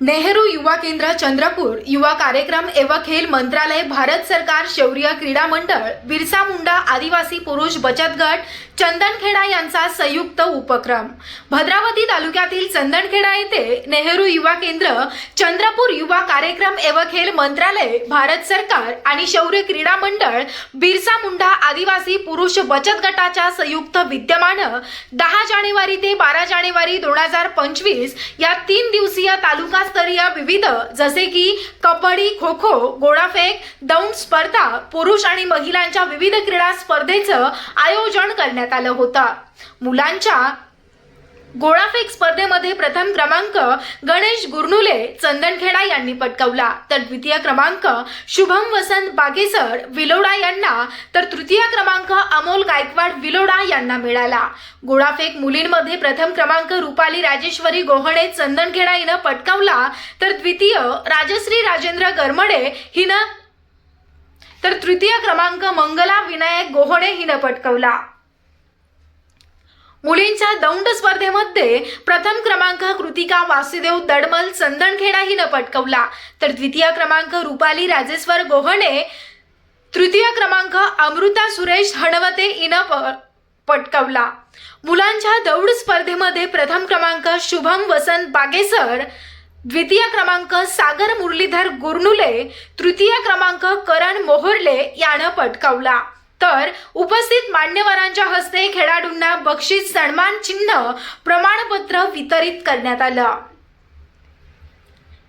नेहरू युवा केंद्र चंद्रपूर युवा कार्यक्रम एवं खेल मंत्रालय भारत सरकार शौर्य क्रीडा मंडळ बिरसा मुंडा आदिवासी पुरुष बचत गट चंदनखेडा यांचा संयुक्त उपक्रम. भद्रावती तालुक्यातील चंदनखेडा येथे नेहरू युवा केंद्र चंद्रपूर युवा कार्यक्रम एवं खेल मंत्रालय भारत सरकार आणि शौर्य क्रीडा मंडळ बिरसा मुंडा आदिवासी पुरुष बचत गटाच्या संयुक्त विद्यमानं दहा जानेवारी ते बारा जानेवारी दोन हजार पंचवीस या तीन दिवसीय तालुकास्तरीय विविध जसे की कबड्डी खो खो गोळाफेक दौंड स्पर्धा पुरुष आणि महिलांच्या विविध क्रीडा स्पर्धेचं आयोजन करण्यात आलं होतं. मुलांच्या गोळाफेक स्पर्धेमध्ये प्रथम क्रमांक गणेश गुरनुले चंदनखेडा यांनी पटकावला. तर द्वितीय क्रमांक शुभम वसंत बागेसर विलोडा यांना. तर तृतीय क्रमांक अमोल गायकवाड विलोडा यांना मिळाला. गोळाफेक मुलींमध्ये प्रथम क्रमांक रुपाली राजेश्वरी गोहणे चंदनखेडा हिनं पटकावला. तर द्वितीय राजश्री राजेंद्र गरमडे हिनं तर तृतीय क्रमांक मंगला विनायक गोहणे हिनं पटकावला. मुलींच्या दौंड स्पर्धेमध्ये प्रथम क्रमांक कृतिका वासुदेव दडमल चंदनखेडा हिनं पटकवला. तर द्वितीय क्रमांक रुपाली राजेश्वर गोहणे तृतीय क्रमांक अमृता सुरेश हणवते हिनं प- पटकावला. मुलांच्या दौड स्पर्धेमध्ये प्रथम क्रमांक शुभम वसंत बागेसर द्वितीय क्रमांक सागर मुरलीधर गुरनुले तृतीय क्रमांक करण मोहर्ले यानं पटकावला. तर उपस्थित मान्यवरांच्या हस्ते खेळाडूंना बक्षीस सन्मान चिन्ह प्रमाणपत्र वितरित करण्यात आलं.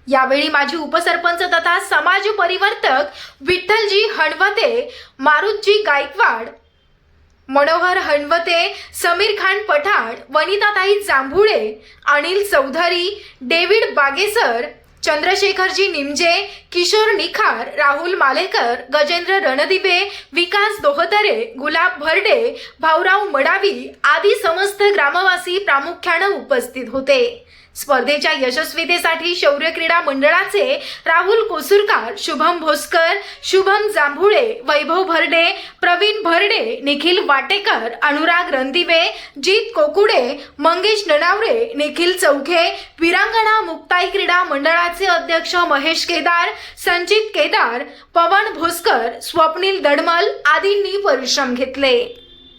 यावेळी माजी उपसरपंच तथा समाज परिवर्तक विठ्ठलजी हणवते मारुतजी गायकवाड मनोहर हणवते समीर खान पठाण वनिताताई जांभुळे अनिल चौधरी डेव्हिड बागेसर चंद्रशेखरजी निमजे किशोर निखार राहुल मालेकर गजेंद्र रणदिवे विकास दोहतरे गुलाब भरडे भाऊराव मडावी आदी समस्त ग्रामवासी प्रामुख्यानं उपस्थित होते. स्पर्धेच्या यशस्वीतेसाठी शौर्य क्रीडा मंडळाचे राहुल कोसुरकार शुभम भोसकर शुभम जांभुळे वैभव भरडे प्रवीण भरडे निखिल वाटेकर अनुराग रणदिवे जीत कोकुडे मंगेश ननावरे निखिल चौघे विरांगणा मुक्ताई क्रीडा मंडळाचे अध्यक्ष महेश केदार संचित केदार पवन भोसकर स्वप्नील दडमल आदींनी परिश्रम घेतले.